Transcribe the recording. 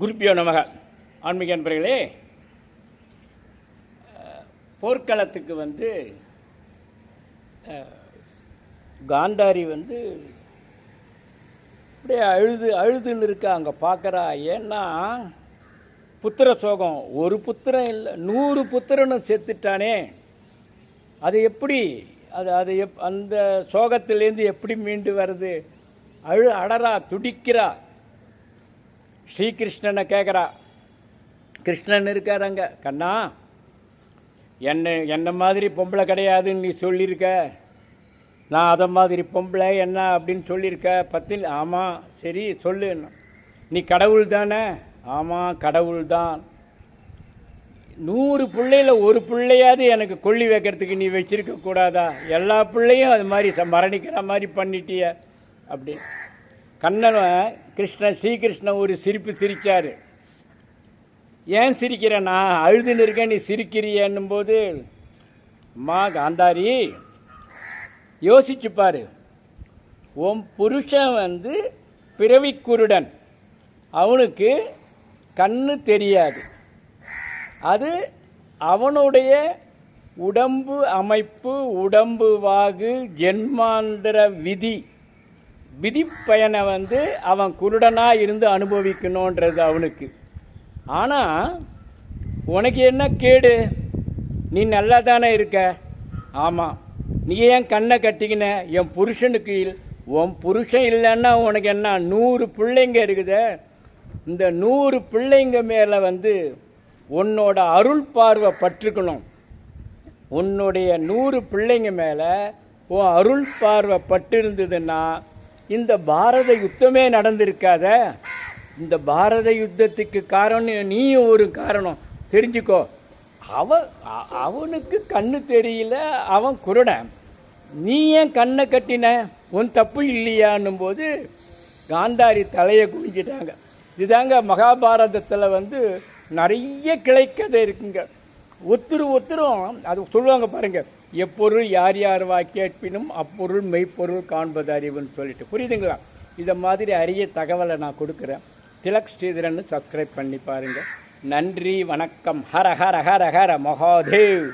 குருப்பியோ நமக. ஆன்மீக நண்பர்களே போர்க்களத்துக்கு வந்து காந்தாரி வந்து அப்படியே அழுது அழுதுன்னு இருக்கா அங்கே பார்க்குறா ஏன்னா புத்திர சோகம். ஒரு புத்திரன் இல்லை நூறு புத்திரனும் செத்துட்டானே அது எப்படி அது அது எப் அந்த சோகத்திலேருந்து எப்படி மீண்டு வருது? அழு அடரா துடிக்கிறா. ஸ்ரீகிருஷ்ணனை கேட்குறா கிருஷ்ணன் அங்கே கண்ணா என்ன என்ன மாதிரி பொம்பளை கிடையாதுன்னு நீ சொல்லியிருக்க நான் அதை மாதிரி பொம்பளை என்ன அப்படின்னு சொல்லியிருக்க பத்தில் ஆமாம் சரி சொல்லு. நீ கடவுள் தானே? ஆமாம் கடவுள் தான். நூறு பிள்ளையில் ஒரு பிள்ளையாவது எனக்கு கொள்ளி வைக்கிறதுக்கு நீ வச்சிருக்க கூடாதா? எல்லா பிள்ளையும் அது மாதிரி ச- மரணிக்கிற மாதிரி பண்ணிட்டிய. அப்படி. கண்ணனை கிருஷ்ணன் ஸ்ரீகிருஷ்ணன் ஒரு சிரிப்பு சிரித்தார் ஏன் சிரிக்கிற நான் அழுதுன்னு இருக்கேன் நீ சிரிக்கிறியன்னும் போது மா காந்தாரி யோசிச்சுப்பார் உன் புருஷன் வந்து பிறவி குருடன். அவனுக்கு கண்ணு தெரியாது. அது அவனுடைய உடம்பு அமைப்பு உடம்பு வாகு ஜென்மாந்திர விதி. விதிப்பயனை வந்து அவன் குருடனாக இருந்து அனுபவிக்கணுன்றது அவனுக்கு. ஆனால் உனக்கு என்ன கேடு? நீ நல்லா தானே இருக்க? ஆமாம் நீ ஏன் கண்ணை கட்டிக்கின? என் புருஷனுக்கு உன் புருஷன் இல்லைன்னா உனக்கு என்ன? நூறு பிள்ளைங்க இருக்குதே. இந்த நூறு பிள்ளைங்க மேலே வந்து உன்னோட அருள் பார்வை பற்றுக்கணும் உன்னுடைய நூறு பிள்ளைங்க மேலே உன் அருள் பார்வை பட்டிருந்ததுன்னா இந்த பாரத யுத்தமே நடந்திருக்காத. இந்த பாரத யுத்தத்துக்கு காரணம் நீயும் ஒரு காரணம். தெரிஞ்சுக்கோ. அவ அவனுக்கு கண்ணு தெரியல அவன் குருடன் நீ ஏன் கண்ணை கட்டின? உன் தப்பு இல்லையான்னும் போது காந்தாரி தலையை குனிஞ்சிட்டாங்க. இதுதாங்க மகாபாரதத்தில் வந்து நிறைய கிளைக்கதை இருக்குங்க. ஒத்துரு ஒத்துரும் அது சொல்லுவாங்க பாருங்க. எப்பொருள் யார் யார் வா கேட்பினும் அப்பொருள் மெய்ப்பொருள் காண்பது அறிவுன்னு சொல்லிட்டு. புரியுதுங்களா? இதை மாதிரி அரிய தகவலை நான் கொடுக்குறேன். திலக் ஸ்ரீதரன் சப்ஸ்கிரைப் பண்ணி பாருங்க. நன்றி வணக்கம். ஹர ஹர ஹர ஹர. மகாதேவ்.